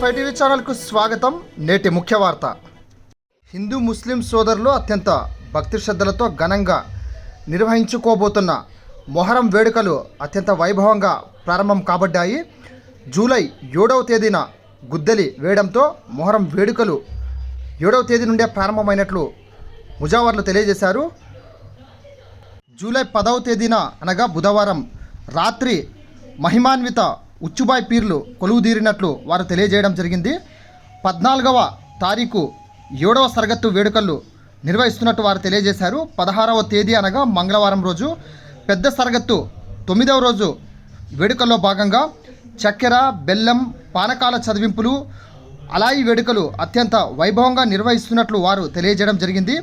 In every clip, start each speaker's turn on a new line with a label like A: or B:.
A: Five TV ఛానల్కు స్వాగతం. నేటి ముఖ్య వార్త. హిందూ ముస్లిం సోదరులు అత్యంత భక్తి శ్రద్ధలతో ఘనంగా నిర్వహించుకోబోతున్న మొహరం వేడుకలు అత్యంత వైభవంగా ప్రారంభం కాబడ్డాయి. జూలై ఏడవ తేదీన గుద్దలి వేయడంతో మొహరం వేడుకలు ఏడవ తేదీ నుండే ప్రారంభమైనట్లు ముజావర్లు తెలియజేశారు. జూలై పదవ తేదీన అనగా బుధవారం రాత్రి మహిమాన్విత ఉచ్చుబాయ్ పీర్లు కొలువుదీరినట్లు వారు తెలియజేయడం జరిగింది. పద్నాలుగవ తారీఖు ఏడవ సరగత్తు వేడుకలు నిర్వహిస్తున్నట్టు వారు తెలియజేశారు. పదహారవ తేదీ అనగా మంగళవారం రోజు పెద్ద సరగత్తు తొమ్మిదవ రోజు వేడుకల్లో భాగంగా చక్కెర బెల్లం పానకాల చదివింపులు అలాయి వేడుకలు అత్యంత వైభవంగా నిర్వహిస్తున్నట్లు వారు తెలియజేయడం జరిగింది.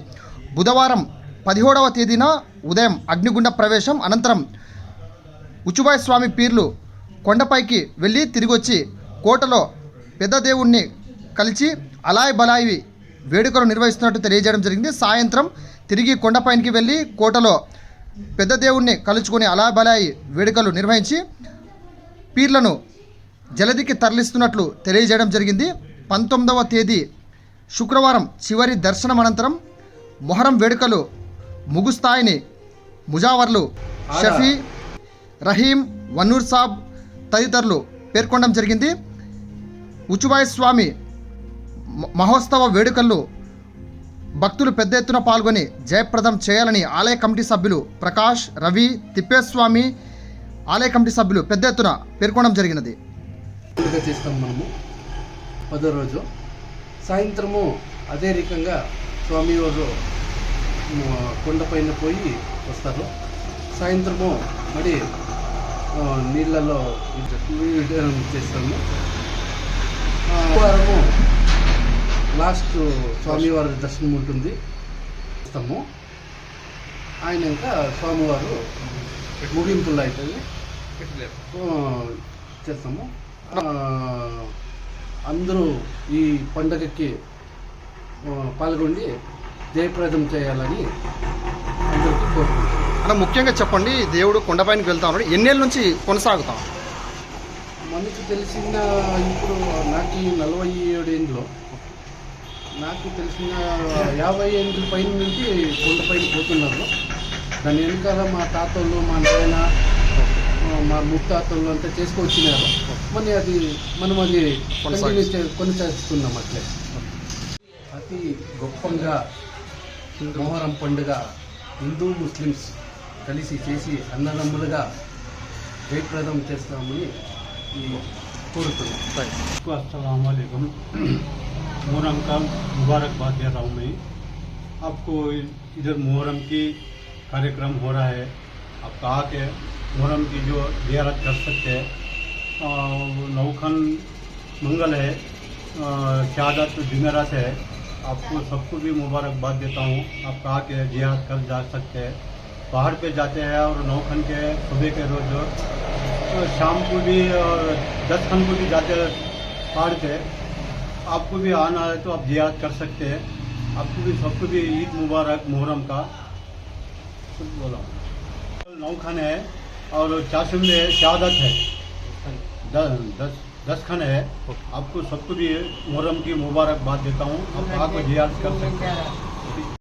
A: బుధవారం పదిహేడవ తేదీన ఉదయం అగ్నిగుండ ప్రవేశం అనంతరం ఉచుబాయ్ స్వామి పీర్లు కొండపైకి వెళ్ళి తిరిగి వచ్చి కోటలో పెద్ద దేవుణ్ణి కలిసి అలాయ్ బలాయి వేడుకలు నిర్వహిస్తున్నట్టు తెలియజేయడం జరిగింది. సాయంత్రం తిరిగి కొండపైకి వెళ్ళి కోటలో పెద్ద దేవుణ్ణి కలుచుకొని అలాయ్ బలాయి వేడుకలు నిర్వహించి పీర్లను జలదికి తరలిస్తున్నట్లు తెలియజేయడం జరిగింది. పంతొమ్మిదవ తేదీ శుక్రవారం చివరి దర్శనం అనంతరం మొహరం వేడుకలు ముగుస్తాయని ముజావర్లు షఫీ రహీం వన్నూర్ సాబ్ తదితరులు పేర్కొనడం జరిగింది. ఉచుబాయ్ స్వామి మహోత్సవ వేడుకల్లో భక్తులు పెద్ద ఎత్తున పాల్గొని జయప్రదం చేయాలని ఆలయ కమిటీ సభ్యులు ప్రకాష్ రవి తిప్పేస్వామి ఆలయ కమిటీ సభ్యులు పెద్ద ఎత్తున పేర్కొనడం జరిగినది.
B: చేస్తాం మనము. పదో రోజు. సాయంత్రము అదే రకంగా స్వామివారు మ, కొండపైన పోయి వస్తారు. సాయంత్రము మరి నీళ్ళలో విడడం చేస్తాము. వారము లాస్ట్ స్వామివారి దర్శనం ఉంటుంది. చేస్తాము. ఆయన ఇంకా స్వామివారు ముగింపులు అవుతుంది చేస్తాము. అందరూ ఈ పండగకి ఆ, పాల్గొని జయప్రదం చేయాలని అందరికీ కోరుకుంటున్నాను
A: అలా ముఖ్యంగా చెప్పండి దేవుడు కొండపైనకి వెళ్తా ఉన్నాడు. ఎన్నేళ్ళ నుంచి కొనసాగుతాం?
B: మనకు తెలిసిన ఇప్పుడు నాకు నలభై ఏడు ఏండ్లు నాకు తెలిసిన యాభై ఏండ్ల పైన నుంచి కొండపైన పోతున్నారు. దాని వెనకాల మా తాతోళ్ళు మా నాయన మా ముత్తాతోళ్ళు అంతా చేసుకొచ్చినారు. మరి అది మనం అది కొనసాగిస్తున్నాం అట్లే. అతి గొప్పగా మొహరం పండుగ హిందూ ముస్లిమ్స్ కలిసి చేసి అన్నదమ్ములుగా జయప్రదం చేస్తామని ఈ కోరుతున్నాం
C: आपको अस्सलाम वालेकुम मुहर्रम का मुबारकबाद दे रहा हूँ मैं आपको इधर मुहर्रम की कार्यक्रम हो रहा है आप कहा के मुहर्रम की जो जियारत कर सकते हैं आ, नौखन मंगल है आ, शहादत जुमेरात है आपको सबको भी मुबारकबाद देता हूँ आप कहा के जियारत कर जा सकते हैं पहाड़ पे जाते हैं और नौखन के, सुबह के रोज तो शाम को भी, और दस खन को भी जाते हैं पहाड़ पे। आपको भी आना है तो आप जियारत कर सकते हैं। आपको भी, सबको भी ईद मुबारक, मुहर्रम का। कुछ बोला। नौ खन है और चाशुम में शहादत है। दस दस दस खन है। आपको सबको भी मुहर्रम की मुबारकबाद देता हूँ। आप आकर जियारत कर सकते हैं।